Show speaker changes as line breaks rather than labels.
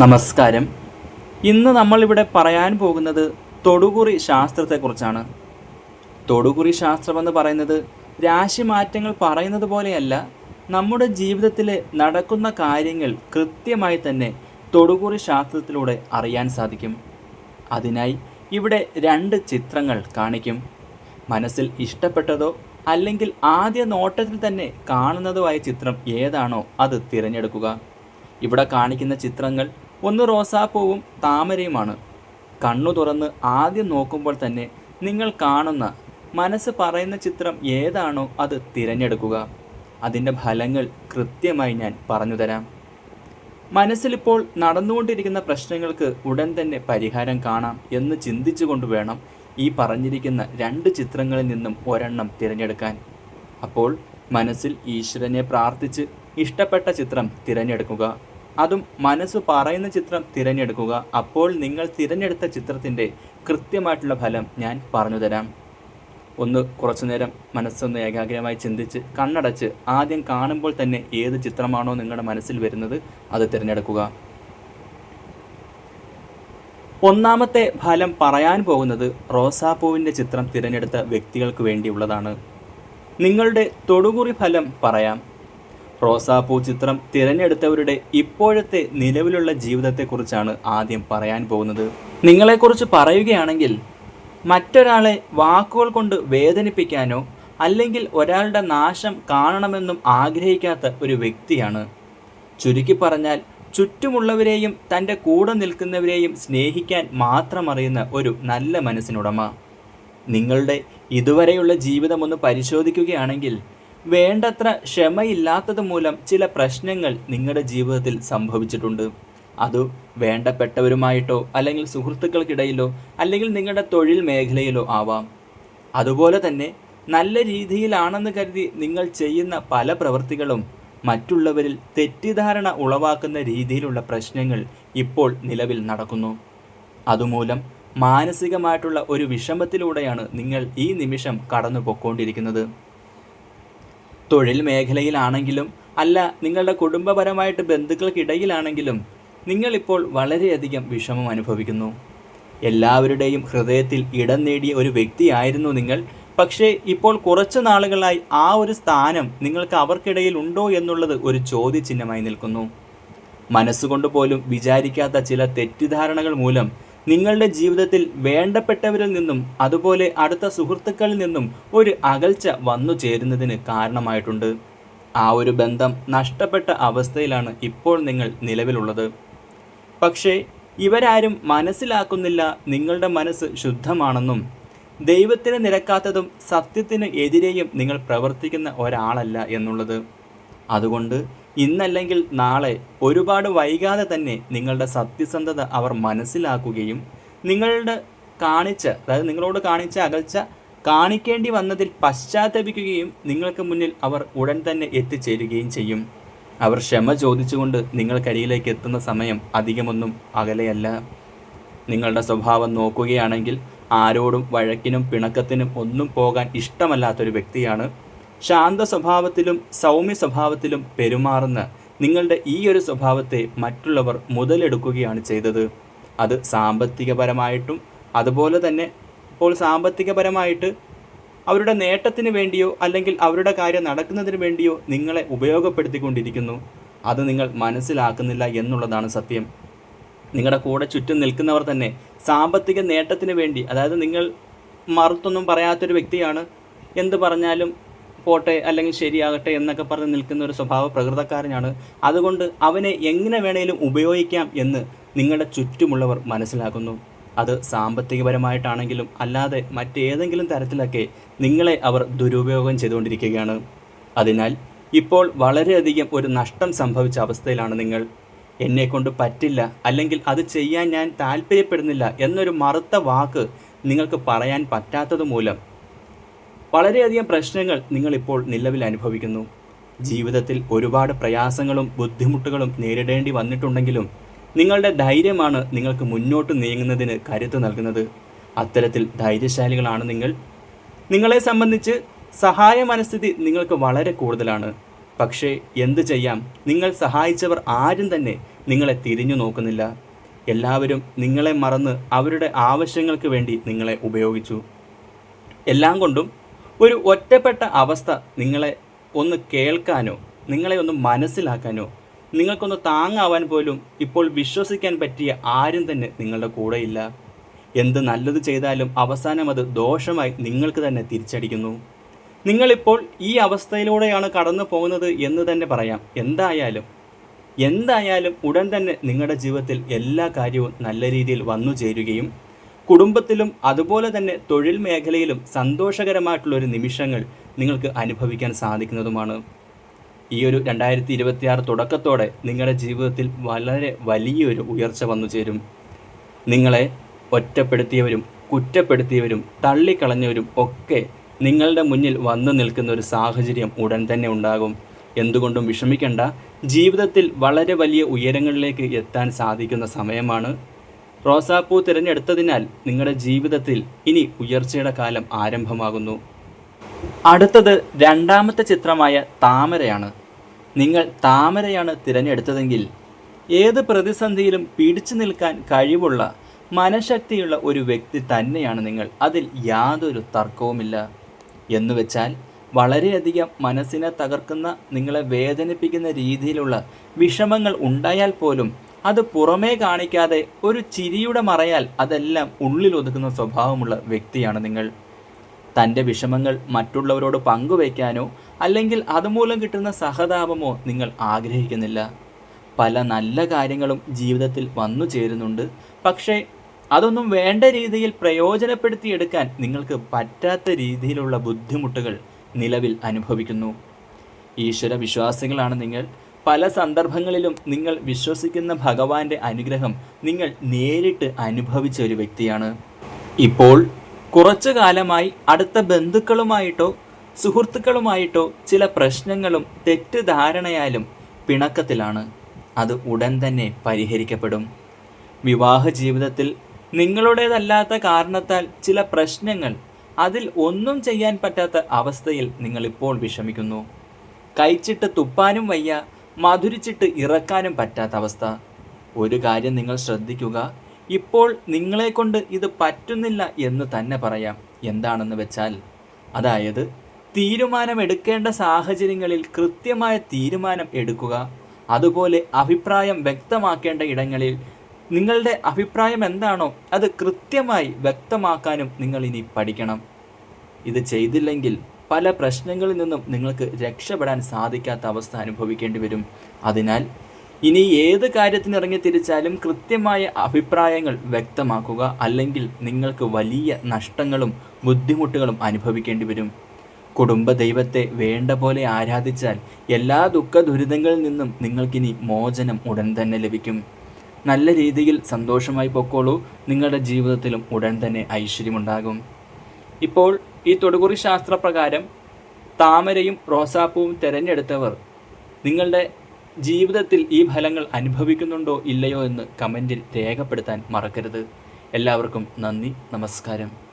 നമസ്കാരം. ഇന്ന് നമ്മളിവിടെ പറയാൻ പോകുന്നത് തൊടുകുറി ശാസ്ത്രത്തെക്കുറിച്ചാണ്. തൊടുകുറി ശാസ്ത്രമെന്ന് പറയുന്നത് രാശിമാറ്റങ്ങൾ പറയുന്നത് പോലെയല്ല നമ്മുടെ ജീവിതത്തിൽ നടക്കുന്ന കാര്യങ്ങൾ കൃത്യമായി തന്നെ തൊടുകുറി ശാസ്ത്രത്തിലൂടെ അറിയാൻ സാധിക്കും. അതിനായി ഇവിടെ രണ്ട് ചിത്രങ്ങൾ കാണിക്കും. മനസ്സിൽ ഇഷ്ടപ്പെട്ടതോ അല്ലെങ്കിൽ ആദ്യ നോട്ടത്തിൽ തന്നെ കാണുന്നതോ ആയ ചിത്രം ഏതാണോ അത് തിരഞ്ഞെടുക്കുക. ഇവിടെ കാണിക്കുന്ന ചിത്രങ്ങൾ ഒന്ന് റോസാപ്പൂവും താമരയുമാണ്. കണ്ണു തുറന്ന് ആദ്യം നോക്കുമ്പോൾ തന്നെ നിങ്ങൾ കാണുന്ന മനസ്സ് പറയുന്ന ചിത്രം ഏതാണോ അത് തിരഞ്ഞെടുക്കുക. അതിന്റെ ഫലങ്ങൾ കൃത്യമായി ഞാൻ പറഞ്ഞു തരാം. മനസ്സിലിപ്പോൾ നടന്നുകൊണ്ടിരിക്കുന്ന പ്രശ്നങ്ങൾക്ക് ഉടൻ തന്നെ പരിഹാരം കാണാം എന്ന് ചിന്തിച്ചുകൊണ്ട് വേണം ഈ പറഞ്ഞിരിക്കുന്ന രണ്ട് ചിത്രങ്ങളിൽ നിന്നും ഒരെണ്ണം തിരഞ്ഞെടുക്കാൻ. അപ്പോൾ മനസ്സിൽ ഈശ്വരനെ പ്രാർത്ഥിച്ച് ഇഷ്ടപ്പെട്ട ചിത്രം തിരഞ്ഞെടുക്കുക. അതും മനസ്സ് പറയുന്ന ചിത്രം തിരഞ്ഞെടുക്കുക. അപ്പോൾ നിങ്ങൾ തിരഞ്ഞെടുത്ത ചിത്രത്തിന്റെ കൃത്യമായിട്ടുള്ള ഫലം ഞാൻ പറഞ്ഞു തരാം. ഒന്ന് കുറച്ചു നേരം മനസ്സൊന്ന് ഏകാഗ്രമായി ചിന്തിച്ച് കണ്ണടച്ച് ആദ്യം കാണുമ്പോൾ തന്നെ ഏത് ചിത്രമാണോ നിങ്ങളുടെ മനസ്സിൽ വരുന്നത് അത് തിരഞ്ഞെടുക്കുക. ഒന്നാമത്തെ ഫലം പറയാൻ പോകുന്നത് റോസാപ്പൂവിന്റെ ചിത്രം തിരഞ്ഞെടുത്ത വ്യക്തികൾക്ക് വേണ്ടിയുള്ളതാണ്. നിങ്ങളുടെ തൊടുകുറി ഫലം പറയാം. റോസാപ്പൂ ചിത്രം തിരഞ്ഞെടുത്തവരുടെ ഇപ്പോഴത്തെ നിലവിലുള്ള ജീവിതത്തെക്കുറിച്ചാണ് ആദ്യം പറയാൻ പോകുന്നത്. നിങ്ങളെക്കുറിച്ച് പറയുകയാണെങ്കിൽ മറ്റൊരാളെ വാക്കുകൾ കൊണ്ട് വേദനിപ്പിക്കാനോ അല്ലെങ്കിൽ ഒരാളുടെ നാശം കാണണമെന്നും ആഗ്രഹിക്കാത്ത ഒരു വ്യക്തിയാണ്. ചുരുക്കി പറഞ്ഞാൽ ചുറ്റുമുള്ളവരെയും തന്റെ കൂടെ നിൽക്കുന്നവരെയും സ്നേഹിക്കാൻ മാത്രം അറിയുന്ന ഒരു നല്ല മനസ്സിനുടമ. നിങ്ങളുടെ ഇതുവരെയുള്ള ജീവിതം ഒന്ന് പരിശോധിക്കുകയാണെങ്കിൽ വേണ്ടത്ര ക്ഷമയില്ലാത്തത് മൂലം ചില പ്രശ്നങ്ങൾ നിങ്ങളുടെ ജീവിതത്തിൽ സംഭവിച്ചിട്ടുണ്ട്. അത് വേണ്ടപ്പെട്ടവരുമായിട്ടോ അല്ലെങ്കിൽ സുഹൃത്തുക്കൾക്കിടയിലോ അല്ലെങ്കിൽ നിങ്ങളുടെ തൊഴിൽ മേഖലയിലോ ആവാം. അതുപോലെ തന്നെ നല്ല രീതിയിലാണെന്ന് കരുതി നിങ്ങൾ ചെയ്യുന്ന പല പ്രവൃത്തികളും മറ്റുള്ളവരിൽ തെറ്റിദ്ധാരണ ഉളവാക്കുന്ന രീതിയിലുള്ള പ്രശ്നങ്ങൾ ഇപ്പോൾ നിലവിൽ നടക്കുന്നു. അതുമൂലം മാനസികമായിട്ടുള്ള ഒരു വിഷമത്തിലൂടെയാണ് നിങ്ങൾ ഈ നിമിഷം കടന്നു പൊക്കോണ്ടിരിക്കുന്നത് തൊഴിൽ മേഖലയിലാണെങ്കിലും അല്ല നിങ്ങളുടെ കുടുംബപരമായിട്ട് ബന്ധുക്കൾക്കിടയിലാണെങ്കിലും നിങ്ങളിപ്പോൾ വളരെയധികം വിഷമം അനുഭവിക്കുന്നു. എല്ലാവരുടെയും ഹൃദയത്തിൽ ഇടം നേടിയ ഒരു വ്യക്തിയായിരുന്നു നിങ്ങൾ. പക്ഷേ ഇപ്പോൾ കുറച്ച് നാളുകളായി ആ ഒരു സ്ഥാനം നിങ്ങൾക്ക് അവർക്കിടയിൽ ഉണ്ടോ എന്നുള്ളത് ഒരു ചോദ്യചിഹ്നമായി നിൽക്കുന്നു. മനസ്സുകൊണ്ട് പോലും വിചാരിക്കാത്ത ചില തെറ്റിദ്ധാരണകൾ മൂലം നിങ്ങളുടെ ജീവിതത്തിൽ വേണ്ടപ്പെട്ടവരിൽ നിന്നും അതുപോലെ അടുത്ത സുഹൃത്തുക്കളിൽ നിന്നും ഒരു അകൽച്ച വന്നു ചേരുന്നതിന് കാരണമായിട്ടുണ്ട്. ആ ഒരു ബന്ധം നഷ്ടപ്പെട്ട അവസ്ഥയിലാണ് ഇപ്പോൾ നിങ്ങൾ നിലവിലുള്ളത്. പക്ഷേ ഇവരാരും മനസ്സിലാക്കുന്നില്ല നിങ്ങളുടെ മനസ്സ് ശുദ്ധമാണെന്നും ദൈവത്തിന് നിരക്കാത്തതും സത്യത്തിന് എതിരെയും നിങ്ങൾ പ്രവർത്തിക്കുന്ന ഒരാളല്ല എന്നുള്ളത്. അതുകൊണ്ട് ഇന്നല്ലെങ്കിൽ നാളെ ഒരുപാട് വൈകാതെ തന്നെ നിങ്ങളുടെ സത്യസന്ധത അവർ മനസ്സിലാക്കുകയും നിങ്ങളുടെ കാണിച്ച അതായത് നിങ്ങളോട് കാണിച്ച അകൽച്ച കാണിക്കേണ്ടി വന്നതിൽ പശ്ചാത്തപിക്കുകയും നിങ്ങൾക്ക് മുന്നിൽ അവർ ഉടൻ തന്നെ എത്തിച്ചേരുകയും ചെയ്യും. അവർ ക്ഷമ ചോദിച്ചുകൊണ്ട് നിങ്ങൾക്കരികിലേക്ക് എത്തുന്ന സമയം അധികമൊന്നും അകലെയല്ല. നിങ്ങളുടെ സ്വഭാവം നോക്കുകയാണെങ്കിൽ ആരോടും വഴക്കിനും പിണക്കത്തിനും ഒന്നും പോകാൻ ഇഷ്ടമല്ലാത്തൊരു വ്യക്തിയാണ് ശാന്ത സ്വഭാവത്തിലും സൗമ്യ സ്വഭാവത്തിലും പെരുമാറുന്ന നിങ്ങളുടെ ഈ ഒരു സ്വഭാവത്തെ മറ്റുള്ളവർ മുതലെടുക്കുകയാണ് ചെയ്തത്. അത് സാമ്പത്തികപരമായിട്ടും അതുപോലെ തന്നെ ഇപ്പോൾ സാമ്പത്തികപരമായിട്ട് അവരുടെ നേട്ടത്തിന് വേണ്ടിയോ അല്ലെങ്കിൽ അവരുടെ കാര്യം നടക്കുന്നതിന് വേണ്ടിയോ നിങ്ങളെ ഉപയോഗപ്പെടുത്തിക്കൊണ്ടിരിക്കുന്നു. അത് നിങ്ങൾ മനസ്സിലാക്കുന്നില്ല എന്നുള്ളതാണ് സത്യം. നിങ്ങളുടെ കൂടെ ചുറ്റും നിൽക്കുന്നവർ തന്നെ സാമ്പത്തിക നേട്ടത്തിന് വേണ്ടി അതായത് നിങ്ങൾ മറുത്തൊന്നും പറയാത്തൊരു വ്യക്തിയാണ് എന്ത് പറഞ്ഞാലും പോട്ടെ അല്ലെങ്കിൽ ശരിയാകട്ടെ എന്നൊക്കെ പറഞ്ഞ് നിൽക്കുന്ന ഒരു സ്വഭാവ പ്രകൃതക്കാരനാണ്. അതുകൊണ്ട് അവനെ എങ്ങനെ വേണേലും ഉപയോഗിക്കാം എന്ന് നിങ്ങളുടെ ചുറ്റുമുള്ളവർ മനസ്സിലാക്കുന്നു. അത് സാമ്പത്തികപരമായിട്ടാണെങ്കിലും അല്ലാതെ മറ്റേതെങ്കിലും തരത്തിലൊക്കെ നിങ്ങളെ അവർ ദുരുപയോഗം ചെയ്തുകൊണ്ടിരിക്കുകയാണ്. അതിനാൽ ഇപ്പോൾ വളരെയധികം ഒരു നഷ്ടം സംഭവിച്ച അവസ്ഥയിലാണ് നിങ്ങൾ. എന്നെക്കൊണ്ട് പറ്റില്ല അല്ലെങ്കിൽ അത് ചെയ്യാൻ ഞാൻ താല്പര്യപ്പെടുന്നില്ല എന്നൊരു മറുത്ത വാക്ക് നിങ്ങൾക്ക് പറയാൻ പറ്റാത്തത് മൂലം വളരെയധികം പ്രശ്നങ്ങൾ നിങ്ങളിപ്പോൾ നിലവിൽ അനുഭവിക്കുന്നു. ജീവിതത്തിൽ ഒരുപാട് പ്രയാസങ്ങളും ബുദ്ധിമുട്ടുകളും നേരിടേണ്ടി വന്നിട്ടുണ്ടെങ്കിലും നിങ്ങളുടെ ധൈര്യമാണ് നിങ്ങൾക്ക് മുന്നോട്ട് നീങ്ങുന്നതിന് കരുത്ത് നൽകുന്നത്. അത്തരത്തിൽ ധൈര്യശാലികളാണ് നിങ്ങൾ. നിങ്ങളെ സംബന്ധിച്ച് സഹായ മനസ്ഥിതി നിങ്ങൾക്ക് വളരെ കൂടുതലാണ്. പക്ഷേ എന്ത് ചെയ്യാം? നിങ്ങൾ സഹായിച്ചവർ ആരും തന്നെ നിങ്ങളെ തിരിഞ്ഞു നോക്കുന്നില്ല. എല്ലാവരും നിങ്ങളെ മറന്ന് അവരുടെ ആവശ്യങ്ങൾക്ക് വേണ്ടി നിങ്ങളെ ഉപയോഗിച്ചു. എല്ലാം കൊണ്ടും ഒരു ഒറ്റപ്പെട്ട അവസ്ഥ നിങ്ങളെ ഒന്ന് കേൾക്കാനോ നിങ്ങളെ ഒന്ന് മനസ്സിലാക്കാനോ നിങ്ങൾക്കൊന്ന് താങ്ങാവാൻ പോലും ഇപ്പോൾ വിശ്വസിക്കാൻ പറ്റിയ ആരും തന്നെ നിങ്ങളുടെ കൂടെയില്ല. എന്ത് നല്ലത് ചെയ്താലും അവസാനം അത് ദോഷമായി നിങ്ങൾക്ക് തന്നെ തിരിച്ചടിക്കുന്നു. നിങ്ങളിപ്പോൾ ഈ അവസ്ഥയിലൂടെയാണ് കടന്നു പോകുന്നത് എന്ന് തന്നെ പറയാം. എന്തായാലും എന്തായാലും ഉടൻ തന്നെ നിങ്ങളുടെ ജീവിതത്തിൽ എല്ലാ കാര്യവും നല്ല രീതിയിൽ വന്നു ചേരുകയും കുടുംബത്തിലും അതുപോലെ തന്നെ തൊഴിൽ മേഖലയിലും സന്തോഷകരമായിട്ടുള്ള ഒരു നിമിഷങ്ങൾ നിങ്ങൾക്ക് അനുഭവിക്കാൻ സാധിക്കുന്നതുമാണ്. ഈ ഒരു രണ്ടായിരത്തി ഇരുപത്തിയാറ് തുടക്കത്തോടെ നിങ്ങളുടെ ജീവിതത്തിൽ വളരെ വലിയൊരു ഉയർച്ച വന്നു ചേരും. നിങ്ങളെ ഒറ്റപ്പെടുത്തിയവരും കുറ്റപ്പെടുത്തിയവരും തള്ളിക്കളഞ്ഞവരും ഒക്കെ നിങ്ങളുടെ മുന്നിൽ വന്നു നിൽക്കുന്ന ഒരു സാഹചര്യം ഉടൻ തന്നെ ഉണ്ടാകും. എന്തുകൊണ്ടും വിഷമിക്കേണ്ട. ജീവിതത്തിൽ വളരെ വലിയ ഉയരങ്ങളിലേക്ക് എത്താൻ സാധിക്കുന്ന സമയമാണ്. റോസാപ്പൂ തിരഞ്ഞെടുത്തതിനാൽ നിങ്ങളുടെ ജീവിതത്തിൽ ഇനി ഉയർച്ചയുടെ കാലം ആരംഭമാകുന്നു. അടുത്തത് രണ്ടാമത്തെ ചിത്രമായ താമരയാണ്. നിങ്ങൾ താമരയാണ് തിരഞ്ഞെടുത്തതെങ്കിൽ ഏത് പ്രതിസന്ധിയിലും പിടിച്ചു നിൽക്കാൻ കഴിവുള്ള മനഃശക്തിയുള്ള ഒരു വ്യക്തി തന്നെയാണ് നിങ്ങൾ. അതിൽ യാതൊരു തർക്കവുമില്ല. എന്നുവെച്ചാൽ വളരെയധികം മനസ്സിനെ തകർക്കുന്ന നിങ്ങളെ വേദനിപ്പിക്കുന്ന രീതിയിലുള്ള വിഷമങ്ങൾ ഉണ്ടായാൽ പോലും അത് പുറമേ കാണിക്കാതെ ഒരു ചിരിയുടെ മറയാൽ അതെല്ലാം ഉള്ളിൽ ഒതുക്കുന്ന സ്വഭാവമുള്ള വ്യക്തിയാണ് നിങ്ങൾ. തന്റെ വിഷമങ്ങൾ മറ്റുള്ളവരോട് പങ്കുവയ്ക്കാനോ അല്ലെങ്കിൽ അതുമൂലം കിട്ടുന്ന സഹതാപമോ നിങ്ങൾ ആഗ്രഹിക്കുന്നില്ല. പല നല്ല കാര്യങ്ങളും ജീവിതത്തിൽ വന്നു ചേരുന്നുണ്ട്. പക്ഷേ അതൊന്നും വേണ്ട രീതിയിൽ പ്രയോജനപ്പെടുത്തിയെടുക്കാൻ നിങ്ങൾക്ക് പറ്റാത്ത രീതിയിലുള്ള ബുദ്ധിമുട്ടുകൾ നിലവിൽ അനുഭവിക്കുന്നു. ഈശ്വര വിശ്വാസികളാണ് നിങ്ങൾ. പല സന്ദർഭങ്ങളിലും നിങ്ങൾ വിശ്വസിക്കുന്ന ഭഗവാന്റെ അനുഗ്രഹം നിങ്ങൾ നേരിട്ട് അനുഭവിച്ച ഒരു വ്യക്തിയാണ്. ഇപ്പോൾ കുറച്ചു കാലമായി അടുത്ത ബന്ധുക്കളുമായിട്ടോ സുഹൃത്തുക്കളുമായിട്ടോ ചില പ്രശ്നങ്ങളും തെറ്റിദ്ധാരണയാലും പിണക്കത്തിലാണ്. അത് ഉടൻ തന്നെ പരിഹരിക്കപ്പെടും. വിവാഹ ജീവിതത്തിൽ നിങ്ങളുടേതല്ലാത്ത കാരണത്താൽ ചില പ്രശ്നങ്ങൾ അതിൽ ഒന്നും ചെയ്യാൻ പറ്റാത്ത അവസ്ഥയിൽ നിങ്ങളിപ്പോൾ വിഷമിക്കുന്നു. കഴിച്ചിട്ട് തുപ്പാനും വയ്യ മധുരിച്ചിട്ട് ഇറക്കാനും പറ്റാത്ത അവസ്ഥ. ഒരു കാര്യം നിങ്ങൾ ശ്രദ്ധിക്കുക. ഇപ്പോൾ നിങ്ങളെക്കൊണ്ട് ഇത് പറ്റുന്നില്ല എന്ന് തന്നെ പറയാം. എന്താണെന്ന് വെച്ചാൽ അതായത് തീരുമാനമെടുക്കേണ്ട സാഹചര്യങ്ങളിൽ കൃത്യമായ തീരുമാനം എടുക്കുക. അതുപോലെ അഭിപ്രായം വ്യക്തമാക്കേണ്ട ഇടങ്ങളിൽ നിങ്ങളുടെ അഭിപ്രായം എന്താണോ അത് കൃത്യമായി വ്യക്തമാക്കാനും നിങ്ങൾ ഇനി പഠിക്കണം. ഇത് ചെയ്തില്ലെങ്കിൽ പല പ്രശ്നങ്ങളിൽ നിന്നും നിങ്ങൾക്ക് രക്ഷപ്പെടാൻ സാധിക്കാത്ത അവസ്ഥ അനുഭവിക്കേണ്ടി വരും. അതിനാൽ ഇനി ഏത് കാര്യത്തിന് ഇറങ്ങി തിരിച്ചാലും കൃത്യമായ അഭിപ്രായങ്ങൾ വ്യക്തമാക്കുക അല്ലെങ്കിൽ നിങ്ങൾക്ക് വലിയ നഷ്ടങ്ങളും ബുദ്ധിമുട്ടുകളും അനുഭവിക്കേണ്ടി വരും. കുടുംബ ദൈവത്തെ വേണ്ട പോലെ ആരാധിച്ചാൽ എല്ലാ ദുഃഖ ദുരിതങ്ങളിൽ നിന്നും നിങ്ങൾക്കിനി മോചനം ഉടൻ തന്നെ ലഭിക്കും. നല്ല രീതിയിൽ സന്തോഷമായി പൊക്കോളൂ. നിങ്ങളുടെ ജീവിതത്തിലും ഉടൻ തന്നെ ഐശ്വര്യമുണ്ടാകും. ഇപ്പോൾ ഈ തൊടുകുറി ശാസ്ത്രപ്രകാരം താമരയും റോസാപ്പൂവും തിരഞ്ഞെടുത്തവർ നിങ്ങളുടെ ജീവിതത്തിൽ ഈ ഫലങ്ങൾ അനുഭവിക്കുന്നുണ്ടോ ഇല്ലയോ എന്ന് കമന്റിൽ രേഖപ്പെടുത്താൻ മറക്കരുത്. എല്ലാവർക്കും നന്ദി നമസ്കാരം.